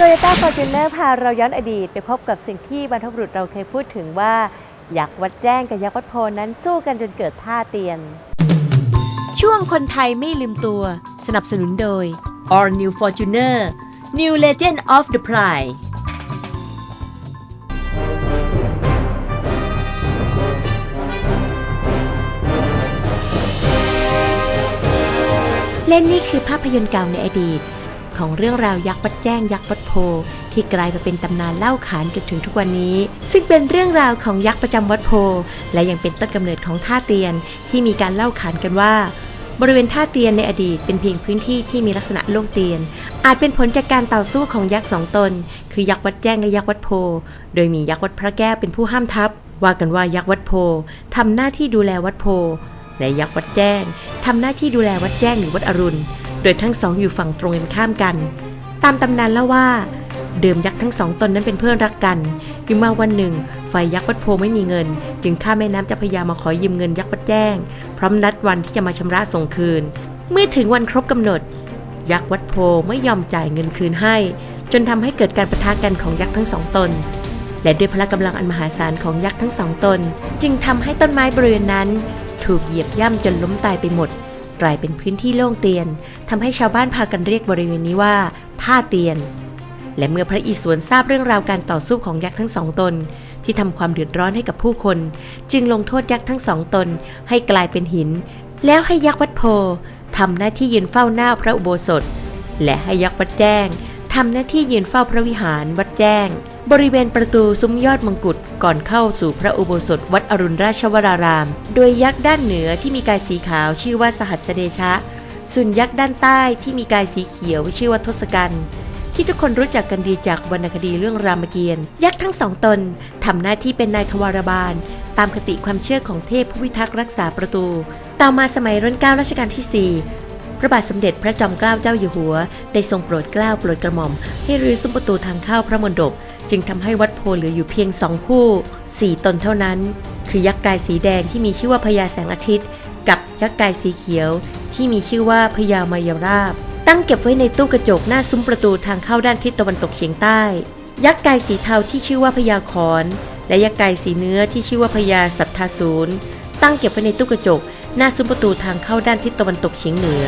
Toyota Fortuner พาเราย้อนอดีตไปพบกับสิ่งที่บรรพบุรุษเราเคยพูดถึงว่ายักษ์วัดแจ้งกับยักษ์วัดโพนั้นสู้กันจนเกิดท่าเตียน ช่วงคนไทยไม่ลืมตัว สนับสนุนโดย All New Fortuner New Legend of the Pride เล่นนี่คือภาพยนตร์เก่าในอดีต ของเรื่องราวยักษ์วัดแจ้งยักษ์วัดโพที่กลายมาเป็นตำนานเล่าขานจนถึงทุกวันนี้ ซึ่งเป็นเรื่องราวของยักษ์ประจำวัดโพ และยังเป็นต้นกำเนิดของท่าเตียนที่มีการเล่าขานกันว่า บริเวณท่าเตียนในอดีตเป็นเพียงพื้นที่ที่มีลักษณะโล่งเตียน อาจเป็นผลจากการต่อสู้ของยักษ์สองตน คือยักษ์วัดแจ้งและยักษ์วัดโพ โดยมียักษ์วัดพระแก้วเป็นผู้ห้ามทัพ ว่ากันว่ายักษ์วัดโพทำหน้าที่ดูแลวัดโพและยักษ์วัดแจ้งทำหน้าที่ดูแลวัดแจ้งหรือวัดอรุณ โดยทั้งสองอยู่ฝั่งตรงกันข้ามกัน ตามตำนานเล่าว่า เดิมยักษ์ทั้งสองตนนั้นเป็นเพื่อนรักกันอยู่มาวันหนึ่งฝ่ายยักษ์วัดโพไม่มีเงิน จึงข้าแม่น้ำเจ้าพยามาขอยืมเงินยักษ์วัดแจ้ง พร้อมนัดวันที่จะมาชำระส่งคืน เมื่อถึงวันครบกำหนด ยักษ์วัดโพไม่ยอมจ่ายเงินคืนให้ จนทำให้เกิดการประทะกันของยักษ์ทั้งสองตนและด้วยพละกำลังอันมหาศาลของยักษ์ทั้งสองตน จึงทำให้ต้นไม้บริเวณนั้น ถูกเหยียบย่ำจนล้มตายไปหมด กลายเป็นพื้นที่โล่งเตียนทำให้ชาวบ้านพากันเรียกบริเวณนี้ว่าท่าเตียน และเมื่อพระอิศวรทราบเรื่องราวการต่อสู้ของยักษ์ทั้งสองตน ที่ทำความเดือดร้อนให้กับผู้คน จึงลงโทษยักษ์ทั้งสองตน ให้กลายเป็นหิน แล้วให้ยักษ์วัดโพทำหน้าที่ยืนเฝ้าหน้าพระอุโบสถ และให้ยักษ์วัดแจ้ง ทำหน้าที่ยืนเฝ้าพระวิหารวัดแจ้ง บริเวณประตูซุ้มยอดมงกุฎก่อนเข้าสู่พระอุโบสถวัดอรุณราชวราราม โดยยักษ์ด้านเหนือที่มีกายสีขาวชื่อว่าสหัสเดชะ ส่วนยักษ์ด้านใต้ที่มีกายสีเขียวชื่อว่าทศกัณฐ์ที่ทุกคนรู้จักกันดีจากวรรณคดีเรื่องรามเกียรติ์ยักษ์ทั้งสองตนทำหน้าที่เป็นนายทวารบาล ตามคติความเชื่อของเทพผู้พิทักษ์รักษาประตู ต่อมาสมัยรัชกาลรัชกาลที่ 4 พระบาทสมเด็จพระจอมเกล้าเจ้าอยู่หัว ได้ทรงโปรดเกล้าโปรดกระหม่อม ให้รื้อซุ้มประตูทางเข้าพระมณฑปจึงทำให้วัดโพเหลืออยู่เพียงสองคู่สี่ตนเท่านั้น คือยักษ์กายสีแดงที่มีชื่อว่าพญาแสงอาทิตย์ กับยักษ์กายสีเขียว ที่มีชื่อว่าพญามายราบ ตั้งเก็บไว้ในตู้กระจกหน้าซุ้มประตูทางเข้าด้านทิศตะวันตกเฉียงใต้ ยักษ์กายสีเทาที่ชื่อว่าพญาขอนและยักษ์กายสีเนื้อที่ชื่อว่าพญาสัทธาศูนย์ตั้งเก็บไว้ในตู้กระจก หน้าซุ้มประตูทางเข้าด้านทิศตะวันตกเฉียงเหนือ